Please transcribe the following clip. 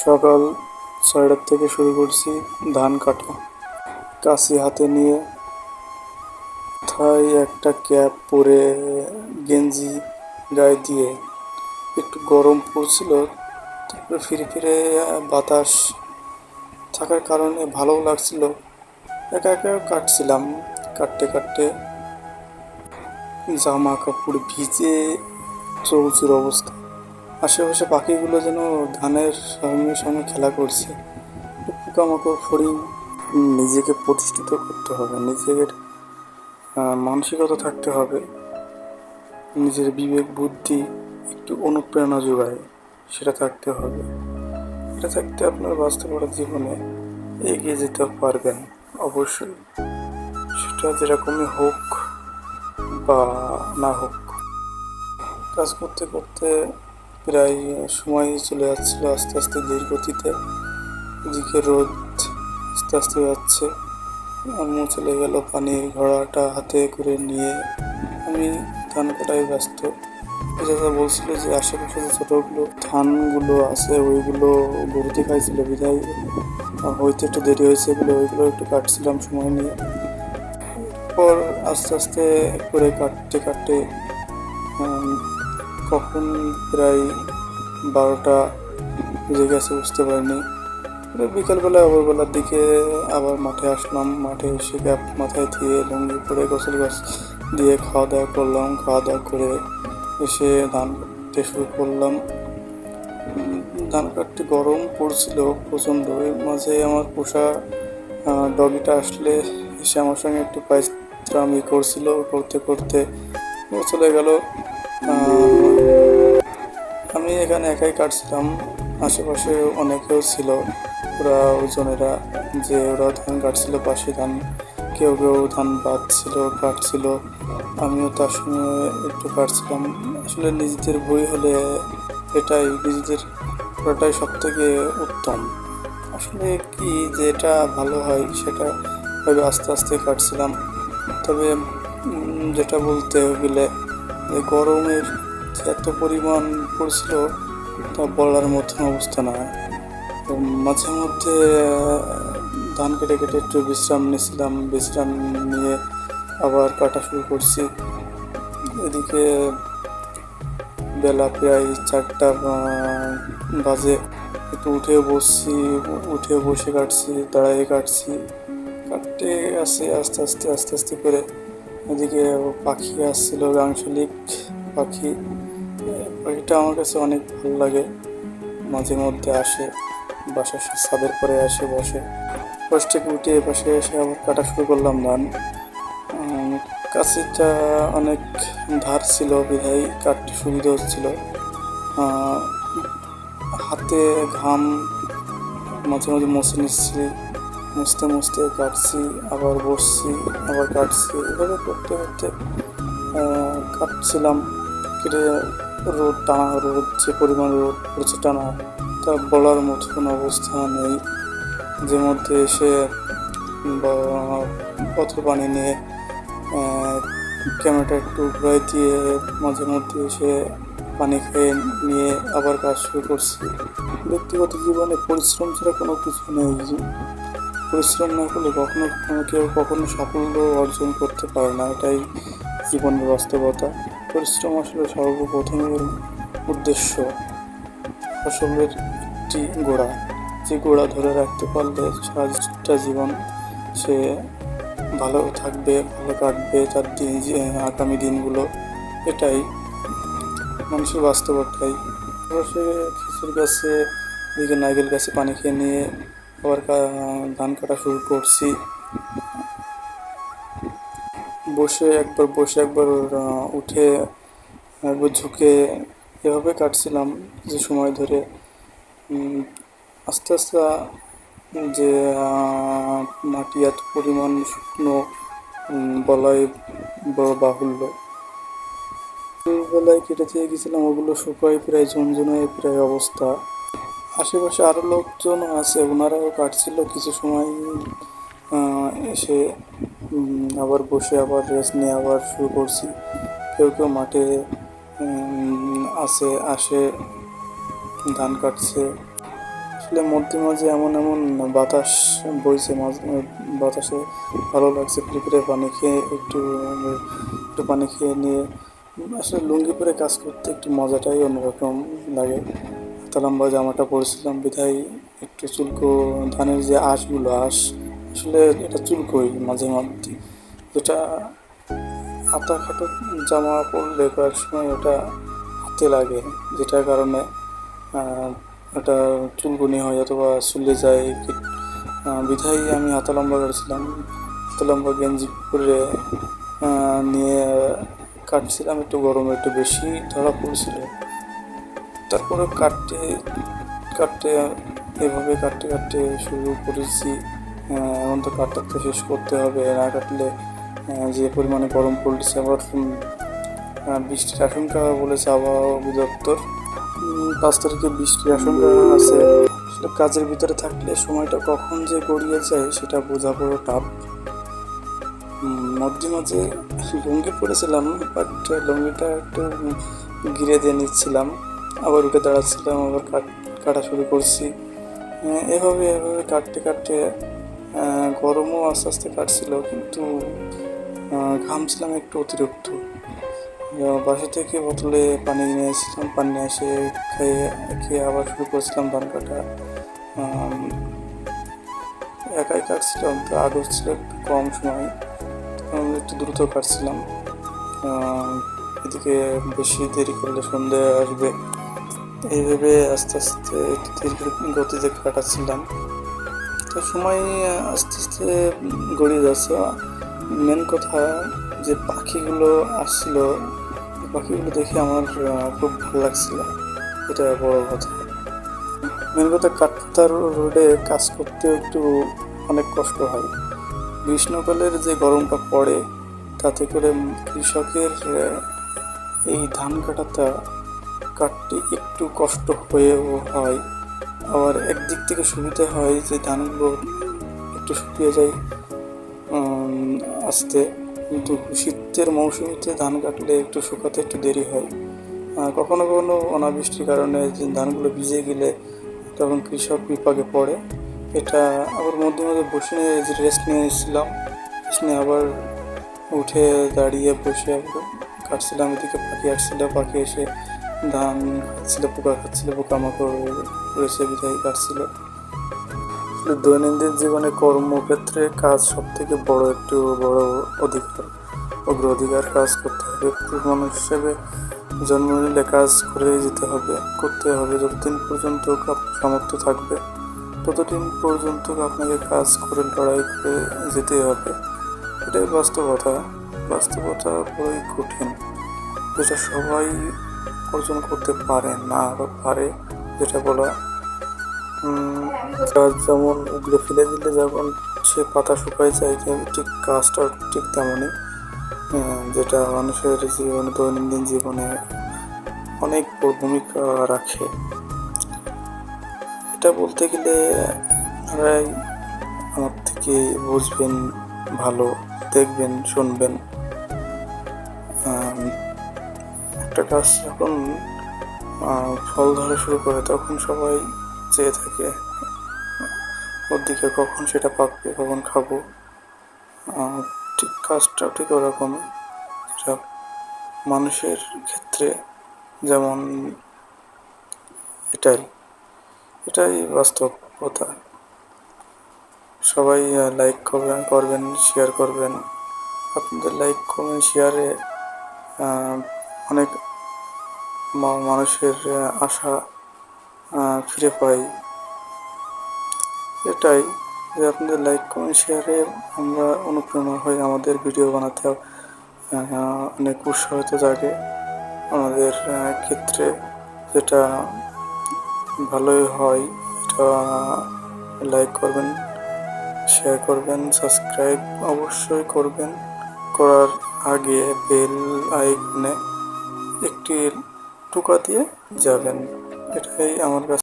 সকাল ছয়টার থেকে শুরু করছি ধান কাটা। কাশি হাতে নিয়ে মাথায় একটা ক্যাপ পরে গেঞ্জি গায়ে দিয়ে একটু গরম পড়ছিল, তারপরে ফিরে ফিরে বাতাস থাকার কারণে ভালোও লাগছিল। একা একা কাটছিলাম, কাটতে কাটতে জামা কাপড় ভিজে চৌচুর অবস্থা। আশেপাশে পাখিগুলো যেন ধানের সঙ্গে সঙ্গে খেলা করছে। পোকামাকড় ফড়িং নিজেকে প্রতিষ্ঠিত করতে হবে নিজের মানসিকতা থাকতে হবে, নিজের বিবেক, বুদ্ধি একটু অনুপ্রেরণা যোগায়, সেটা থাকতে হবে। এটা থাকতে আপনার বাস্তবতা জীবনে এগিয়ে যেতে পারবেন, অবশ্যই। সেটা যেরকমই হোক বা না হোক, কাজ করতে করতে প্রায় সময় চলে যাচ্ছিল আস্তে আস্তে ধীর গতিতে। এদিকে রোদ আস্তে আস্তে যাচ্ছে। আম্মু চলে গেল পানির ঘোড়াটা হাতে করে নিয়ে। আমি ধান কাটায় ব্যস্ত। দাদা বলছিল যে আশেপাশে যে ছোটোগুলো ধানগুলো আছে, ওইগুলো গরুতে খাইছিল বিধায় হইতে একটু দেরি হয়েছে বলে ওইগুলো একটু কাটছিলাম সময় নিয়ে। পর আস্তে আস্তে করে কাটতে কাটতে কখন প্রায় বারোটা বেজে গেছে, বুঝতে পারিনি। বিকালবেলা ওপরবেলার দিকে আবার মাঠে আসলাম। মাঠে এসে গ্যাপ মাথায় দিয়ে লুঙ্গি পরে গোসল গাছ দিয়ে খাওয়া দাওয়া করলাম। খাওয়া দাওয়া করে এসে ধান কাটতে শুরু করলাম। ধান কাটতে গরম পড়ছিল প্রচণ্ড। এর মাঝে আমার পোষা ডগিটা আসলে এসে আমার সঙ্গে একটু পাইস্তামি করছিল। করতে করতে চলে গেল। আমি এখানে একাই কাটছিলাম। আশেপাশে অনেকেও ছিল। ওরা ওজনেরা যে ওরা ধান কাটছিল, পাশে ধান, কেউ কেউ ধান বাঁধছিল, কাটছিল। আমিও তার সঙ্গে একটু কাটছিলাম। আসলে নিজেদের বই হলে এটাই, নিজেদের করাটাই সব থেকে উত্তম। আসলে কি যেটা ভালো হয়, সেটা ভাবে আস্তে আস্তে কাটছিলাম। তবে যেটা বলতে গেলে যে গরমের যে এত পরিমাণ পড়ছিল, তা বলার মতন অবস্থা না। মাঝে মধ্যে ধান কেটে কেটে একটু বিশ্রাম নিয়েছিলাম, বিশ্রাম নিয়ে আবার কাটা শুরু করছি। এদিকে বেলা প্রায় চারটা বাজে। একটু উঠে বসছি উঠে বসে কাটছি দাঁড়াইয়ে কাটছি। কাটতে আসে, আস্তে আস্তে আস্তে আস্তে করে এদিকে পাখি আসছিল আঞ্চলিক পাখি। পাখিটা আমার কাছে অনেক ভালো লাগে। মাঝে মধ্যে আসে, বাসার ছাদের পরে আসে, বসে। বস থেকে উঠে এ পাশে এসে আবার কাটা শুরু করলাম ধান। কাছিটা অনেক ধার ছিল, বিধায় কাটতে সুবিধা হচ্ছিল। হাতে ঘাম মাঝে মাঝে মুছে নিচ্ছি, মুছতে মুছতে কাটছি, আবার বসছি, আবার কাটছি। এভাবে করতে করতে কাটছিলাম। কেটে রোদ, টানা রোদ, যে পরিমাণ রোদ পড়ছে টানা, তা বলার মতো কোনো অবস্থা নেই। যে মধ্যে এসে পত্র পানি নিয়ে ক্যামেরাটা একটু ঘুরাই দিয়ে মাঝে মধ্যে এসে পানি খেয়ে নিয়ে আবার কাজ শুরু করছি। ব্যক্তিগত জীবনে পরিশ্রম ছাড়া কোনো কিছু নেই। পরিশ্রম না করলে কখনো কোনো কেউ কখনো সাফল্য অর্জন করতে পারে না। এটাই জীবনের বাস্তবতা। পরিশ্রম আসলে সর্বপ্রথমের উদ্দেশ্য ফসলের একটি গোড়া। যে গোড়া ধরে রাখতে পারলে সারাটা জীবন সে ভালো থাকবে, ভালো কাটবে। তার দিন আগামী দিনগুলো এটাই। মানুষের বাস্তবতাই। অবশ্যই খিচুর গাছে, এদিকে নারকেল গাছে পানি খেয়ে নিয়ে আবার ধান কাটা শুরু করছি। বসে, একবার বসে, একবার উঠে, একবার ঝুঁকে এভাবে কাটছিলাম যে সময় ধরে। আস্তে আস্তে যে মাটি এত পরিমাণ শুকনো বলাই বড় বাহুল্য। বেলায় কেটে দিয়ে গেছিলাম, ওগুলো শুকায় প্রায়, ঝুনঝুনায় প্রায় অবস্থা। আশেপাশে আরও লোকজন আছে, ওনারাও কাটছিল কিছু সময় এসে আবার বসে, আবার রেস্ট নিয়ে আবার শুরু করছি। কেউ কেউ মাঠে আসে আসে, ধান কাটছে। আসলে মধ্যে মাঝে এমন এমন বাতাস বইছে মাঝে, বাতাসে ভালো লাগছে। ফিরে পানি খেয়ে একটু একটু পানি খেয়ে নিয়ে। আসলে লুঙ্গি পরে কাজ করতে একটু মজাটাই অন্যরকম লাগে। হাতা লম্বা জামাটা পরেছিলাম, বিধায় একটু চুলকো ধানের যে আঁশগুলো, আঁশ আসলে এটা চুলকোই মাঝে মধ্যে। যেটা হাতা খাটো জামা পরলে কয়েক সময় ওটা হাতে লাগে, যেটার কারণে ওটা চুলকুনি হয় অথবা চুলে যায়। বিধায় আমি হাতা লম্বা করেছিলাম। হাতা লম্বা গেঞ্জি পরে নিয়ে কাটছিলাম একটু গরমে, একটু বেশি ধরা পড়ছিল। তারপরে কাটতে কাটতে এভাবে কাটতে কাটতে শুরু করেছি। আহ, এখন তো কাটতে শেষ করতে হবে। না কাটলে যে পরিমাণে গরম পড়ছে আবার বৃষ্টির আশঙ্কা বলেছে আবহাওয়া অধিদপ্তর। পাঁচ তারিখে বৃষ্টির আশঙ্কা আছে। সেটা কাজের ভিতরে থাকলে সময়টা কখন যে গড়িয়ে যায় সেটা বোঝা বড় টাফ। মধ্যে মাঝে লুঙ্গি পরেছিলাম বাট লুঙ্গিটা একটু ঘিরে দিয়ে নিচ্ছিলাম। আবার উঠে দাঁড়াচ্ছিলাম আবার কাট কাটা শুরু করছি। এভাবে এভাবে কাটতে কাটতে গরমও আস্তে আস্তে কাটছিল, কিন্তু ঘামছিলাম একটু অতিরিক্ত। বাসা থেকে বোতলে পানি নিয়ে এসেছিলাম, পানি এসে খেয়ে খেয়ে আবার শুরু করেছিলাম ধান কাটা। একাই কাটছিলাম, তো আগে ছিল একটু কম সময় একটু দ্রুত কাটছিলাম। এদিকে বেশি দেরি করলে সন্ধে আসবে। এইভাবে আস্তে আস্তে একটু ধীরে গতিতে কাটাচ্ছিলাম। তো সময় আস্তে আস্তে গড়িয়ে যাচ্ছে। মেন কথা যে পাখিগুলো আসছিল পাখিগুলো দেখে আমার খুব ভালো লাগছিল। এটা বড় কথা। মেন কথা কাকতার রোডে কাজ করতে একটু অনেক কষ্ট হয়। গ্রীষ্মকালের যে গরমটা পড়ে, তাতে করে কৃষকের এই ধান কাটাটা কাটতে একটু কষ্ট হয়েও হয়। আবার একদিক থেকে সুবিধা হয় যে ধানগুলো একটু শুকিয়ে যায় আসতে। কিন্তু শীতের মৌসুমিতে ধান কাটলে একটু শুকাতে একটু দেরি হয়। কখনো কখনো অনাবৃষ্টির কারণে যে ধানগুলো ভিজে গেলে তখন কৃষক বিপাকে পড়ে। এটা আবার মধ্যে মধ্যে বসে নিয়ে যে রেস্ট নিয়ে এসেছিলাম রেস্ট নিয়ে আবার উঠে দাঁড়িয়ে বসে কাটছিলাম এদিকে পাখি আসছিল, পাখি এসে ধান খাচ্ছিল, পোকা খাচ্ছিল, পোকামাকড় করেছে বিধায় কাটছিল। দৈনন্দিন জীবনে কর্মক্ষেত্রে কাজ সব থেকে বড় একটু বড় অধিকার অগ্রাধিকার কাজ করতে হবে। পুরুষ মানুষ হিসেবে জন্ম নিলে কাজ করে যেতে হবে, করতে হবে। যতদিন পর্যন্ত সামর্থ্য থাকবে, ততদিন পর্যন্ত আপনাকে কাজ করে লড়াই করে যেতে হবে। এটাই বাস্তবতা। বাস্তবতা বড়ই কঠিন। যেটা সবাই অর্জন করতে পারে না পারে। যেটা বলা গাছ যেমন উগড়ে ফেলে দিলে যেমন সে পাতা শুকায় যায় ঠিক কাজটা ঠিক তেমনই। যেটা মানুষের জীবনে, দৈনন্দিন জীবনে অনেক ভূমিকা রাখে। এটা বলতে গেলে আমার থেকে বুঝবেন, ভালো দেখবেন, শুনবেন। গাছ যখন ফল ধরা শুরু করে, তখন সবাই চেয়ে থাকে ওর দিকে কখন সেটা পাকবে, কখন খাব। ঠিক কাজটা ঠিক ওরকম মানুষের ক্ষেত্রে যেমন এটাই এটাই বাস্তবতা। সবাই লাইক করবেন করবেন শেয়ার করবেন। আপনাদের লাইক কমেন্ট শেয়ারে অনেক মানুষের আশা ফিরে পাই। এটাই যে আপনাদের লাইক কমেন্ট শেয়ারে আমরা অনুপ্রেরণা হই আমাদের ভিডিও বানাতে অনেক উৎসাহিত জাগে। আমাদের ক্ষেত্রে যেটা ভালোই হয়, এটা লাইক করবেন শেয়ার করবেন সাবস্ক্রাইব অবশ্যই করবেন। করার আগে বেল আইকনে একটি টুকা দিয়ে যাবেন। এটাই আমার কাছে